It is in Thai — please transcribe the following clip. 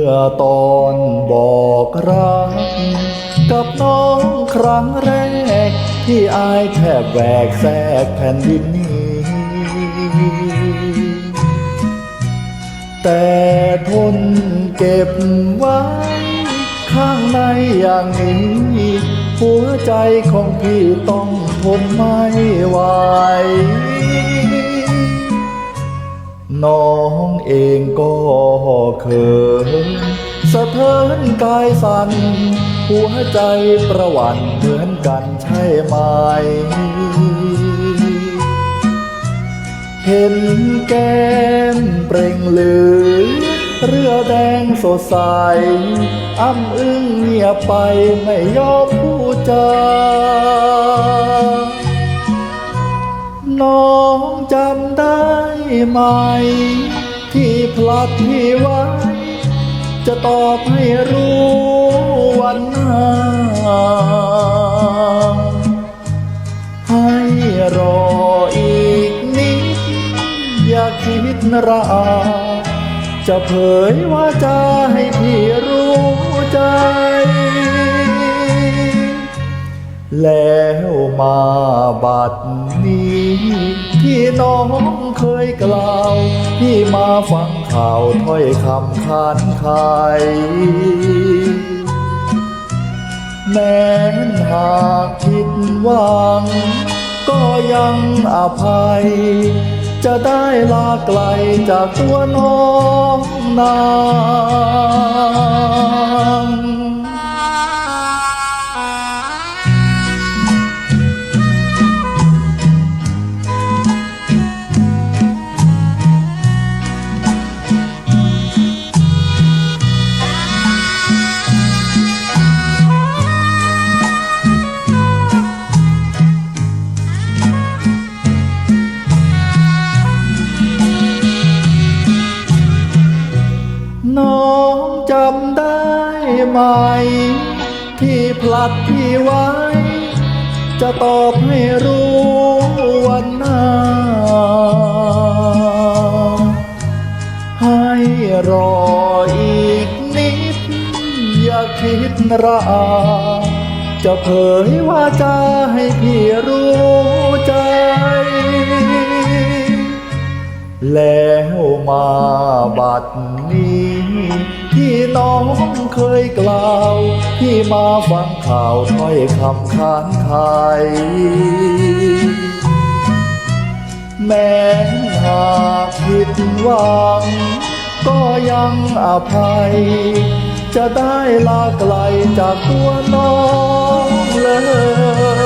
ื่อตอนบอกรัก กับน้องครั้งแรก ที่อายแทบแหวกแทกแผ่นดินนี้ แต่ทนเก็บไว้ ข้างในอย่างนี้หัวใจของพี่ต้องทนไม่ไหว น้องเองก็เขินสะเทินกายสั่นหัวใจประวันเหมือนกันใช่ไหม เห็นแก้มเปล่งเหลือ เรือแดงสดใสอ้ำอึ้งเงียบไปไม่ยอมพูดจาน้องจำได้ ไหม ที่พลัดพี่ไว้ จะตอบให้รู้วันหน้า ให้รออีกนิด อย่าคิดระอา จะเผยว่าจะให้พี่รู้ใจ แล้วมา บัดนี้ที่น้องเคยกล่าวพี่มาฟังข่าวถ้อยคำขานขายแม้นหากผิดหวัง ก็ยังอภัย จะได้ลาไกลจากตัวน้องนา จำได้ไหม ที่พลัดพี่ไว้ จะตอบให้รู้วันหน้า ให้รออีกนิด อย่าคิดระอาจะเผยว่าจะให้พี่รู้ใจ แล้วมาบัดนี้ น้องเคยกล่าวที่มาฟังข่าวถ้อยคำค้านคายแม้หากผิดหวัง ก็ยังอภัย จะได้ลาไกลจากตัวน้องเลย